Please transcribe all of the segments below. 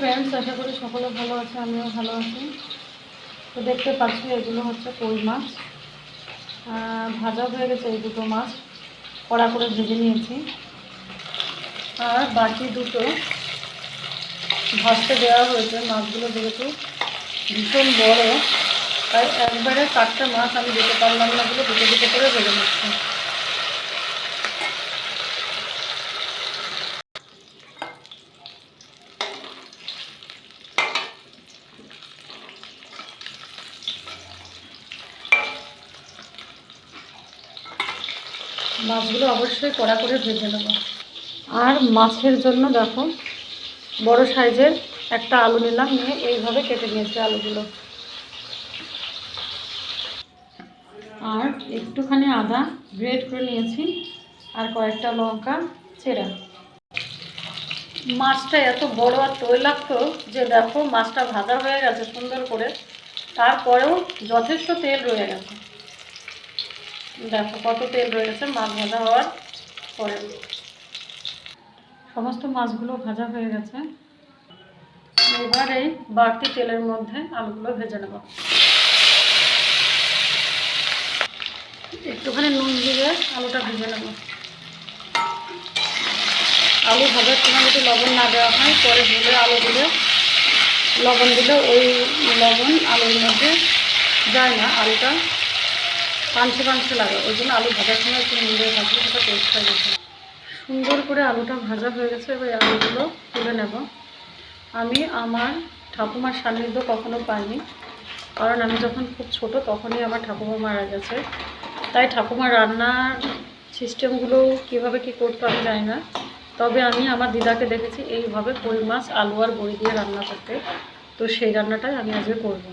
Friends আশা করি সকলে ভালো আছে, আমিও ভালো আছি। তো দেখতে পাচ্ছি এগুলো হচ্ছে কই মাছ। ভাজা হয়ে গেছে এই দুটো মাছ। কড়া করে ভেজে নিয়েছি। আর বাকি দুটো ভাজতে দেওয়া হয়েছে। মাছগুলো যেহেতু ভীষণ বড়, তাই একবারে চারটে মাছ আমি দিতে পারলাম না বলে দুটো দুটো করে ভেজে নিচ্ছি। মাছগুলো অবশ্যই কড়া করে ভেজে নেব। আর মাছের জন্য দেখো, বড় সাইজের একটা আলু নিলাম, নিয়ে এইভাবে কেটে নিয়েছি আলুগুলো। আর একটুখানি আদা গ্রেট করে নিয়েছি, আর কয়েকটা লঙ্কা চেরা। মাছটা এত বড় আর তৈলাক্ত যে দেখো, মাছটা ভাজা হয়ে গেছে সুন্দর করে। তারপরেও যথেষ্ট তেল রয়ে গেছে। দেখো কত তেল রয়েছে, মাছ ভাজা হওয়ার পরে। সমস্ত মাছগুলো ভাজা হয়ে গেছে। এবার এই বাড়তি তেলের মধ্যে আলুগুলো ভেজে নেব। একটুখানি নুন দিয়ে আলুটা ভেজে নেব। আলু ভাজার সময় যদি লবণ না দেওয়া হয়, পরে ভেজে আলু দিলে, লবণ দিলে ওই লবণ আলুর মধ্যে যায় না, আলুটা পাঞ্চে পাঞ্চে লাগে। ওই জন্য আলু ভাজার সময় একটু নুন দিয়ে ভাজলে সেটা টেস্ট হয়ে গেছে সুন্দর করে আলুটা ভাজা হয়ে গেছে, এবার আলুগুলো তুলে নেব। আমি আমার ঠাকুমার সান্নিধ্য কখনো পাইনি, কারণ আমি যখন খুব ছোট তখনই আমার ঠাকুমা মারা গেছে। তাই ঠাকুমার রান্নার সিস্টেমগুলো কীভাবে কি করতো আমি জানি না। তবে আমি আমার দিদাকে দেখেছি এইভাবে কই মাছ, আলু আর বড়ি দিয়ে রান্না করতে। তো সেই রান্নাটাই আমি আজকে করব।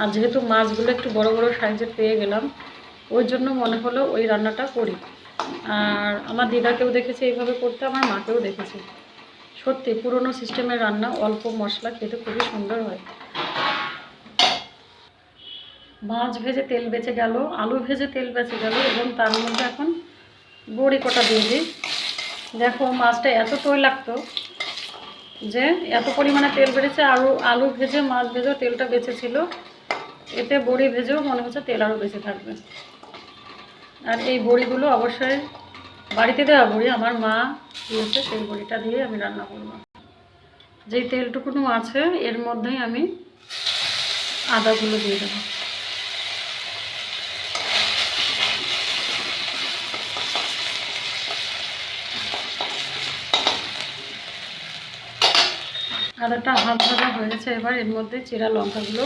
আর যেহেতু মাছগুলো একটু বড় বড় সাইজে পেয়ে গেলাম ওই জন্য মনে হলো ওই রান্নাটা করি। আর আমার দিদাকেও দেখেছি এইভাবে করতে, আমার মাকেও দেখেছি। সত্যি, পুরনো সিস্টেমের রান্না অল্প মশলা খেতে খুবই সুন্দর হয়। মাছ ভেজে তেল বেঁচে গেল, আলু ভেজে তেল বেঁচে গেল, এবং তার মধ্যে এখন বড়ি কটা দিয়ে দিই। দেখো, মাছটা এত তৈলাক্ত যে এত পরিমাণে তেল বেড়েছে, আলু আলু ভেজে, মাছ ভেজেও তেলটা বেঁচেছিল। এতে বড়ি ভেজেও মনে হচ্ছে তেল আরও বেঁচে থাকবে। আর এই বড়িগুলো অবশ্যই বাড়িতে দেওয়া বড়ি, আমার মা দিয়েছে, সেই বড়িটা দিয়ে আমি রান্না করব। যেই তেলটুকুনো আছে, এর মধ্যেই আমি আদাগুলো দিয়ে দেবো। আদাটা হাত ভাজা হয়ে গেছে, এবার এর মধ্যে চিরা লঙ্কাগুলো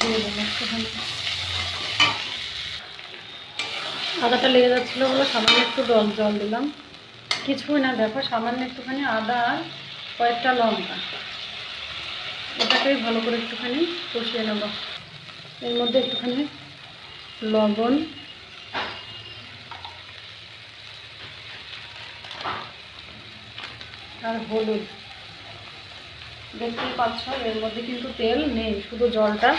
দিয়ে দেবো একটুখানি। আদাটা লেগে যাচ্ছিল বলে সামান্য একটু জল জল দিলাম। কিছুই না, দেখো, সামান্য একটুখানি আদা আর কয়েকটা লঙ্কা। এটাকেই ভালো করে একটুখানি কষিয়ে নেব। এর মধ্যে একটুখানি লবণ। আর হলুদ। দেখতেই পাচ্ছ, এর মধ্যে কিন্তু তেল নেই, শুধু জলটা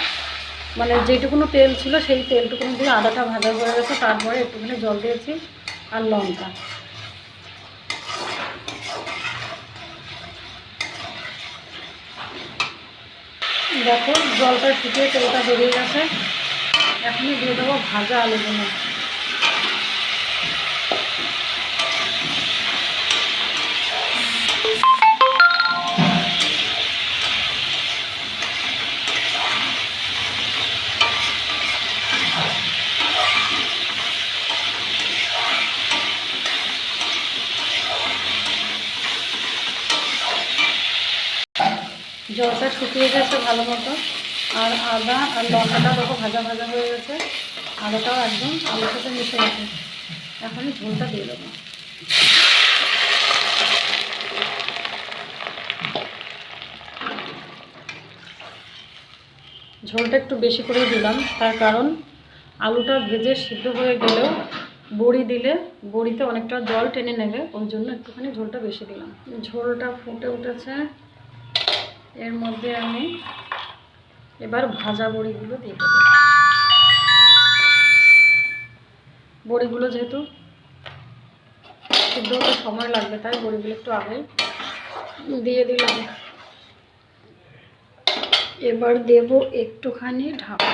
মানে যেটুকুনো তেল ছিল সেই তেলটুকুনো দিয়ে আদাটা ভাজা হয়ে গেছে, তারপরে একটুখানি জল দিয়েছি আর লঙ্কা। দেখো জলটা ফুটিয়ে তেলটা বেরিয়ে গেছে। এখনই দিয়ে দেবো ভাজা আলুগুলো। জলটা শুকিয়ে গেছে ভালো মতো। আর আদা আর লঙ্কাটা দেখো ভাজা ভাজা হয়ে গেছে। আদাটাও একদম আলুর সাথে মিশে গেছে। এখনই ঝোলটা দিয়ে দেবো। ঝোলটা একটু বেশি করে দিলাম। তার কারণ আলুটা ভেজে সিদ্ধ হয়ে গেলেও বড়ি দিলে বড়িতে অনেকটা জল টেনে নেবে। ওই জন্য একটুখানি ঝোলটা বেশি দিলাম। ঝোলটা ফুটে উঠেছে। এর মধ্যে আমি এবার ভাজা বড়িগুলো দিয়ে দেবো। বড়িগুলো যেহেতু সিদ্ধ হতে সময় লাগবে, তাই বড়িগুলো একটু আগে দিয়ে দিলাম। এবার দেব একটুখানি ঢাকা।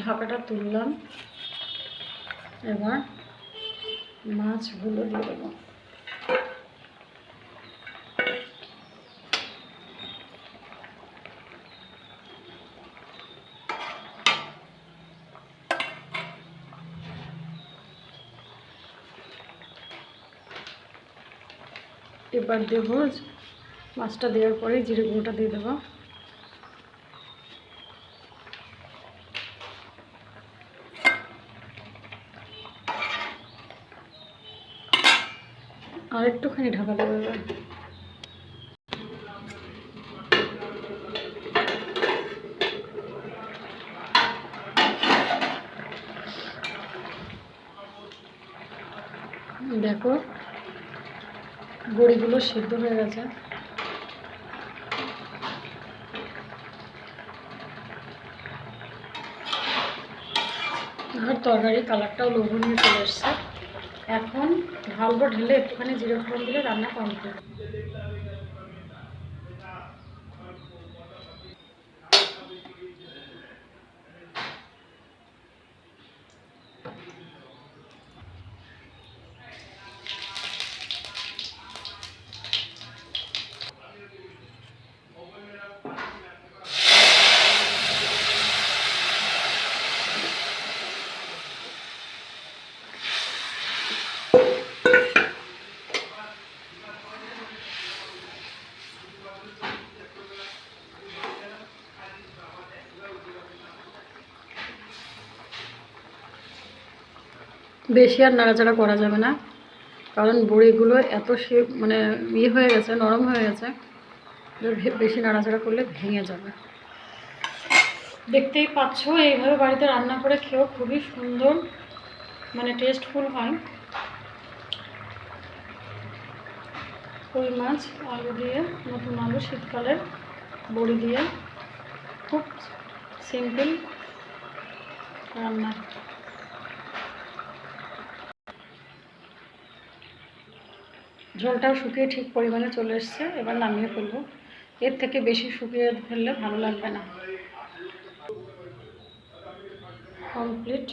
ঢাকাটা তুললাম। এবার মাছগুলো দিয়ে দেবো। এবার দেবো মাছটা দেওয়ার পরে জিরে গুঁড়োটা দিয়ে দেবো। আর একটুখানি ঢাকা এবার। দেখো, বড়িগুলো সিদ্ধ হয়ে গেছে। আর তরকারি কালারটাও লোভনীয় চলে এসছে। এখন ঢালবো ঢেলে একটুখানি জিরে ফোড়ন দিলে রান্না কমপ্লিট। বেশি আর নাড়াচাড়া করা যাবে না। কারণ বড়িগুলো এত সে মানে ইয়ে হয়ে গেছে, নরম হয়ে গেছে বেশি নাড়াচাড়া করলে ভেঙে যাবে। দেখতেই পাচ্ছ, এইভাবে বাড়িতে রান্না করে খেয়েও খুবই সুন্দর মানে টেস্টফুল হয়। কই মাছ, আলু দিয়ে, নতুন আলু শীতকালের বড়ি দিয়ে, খুব সিম্পল রান্না। ঝোলটাও শুকিয়ে ঠিক পরিমাণে চলে এসছে, এবার নামিয়ে ফেলব। এর থেকে বেশি শুকিয়ে ফেললে ভালো লাগবে না। কমপ্লিট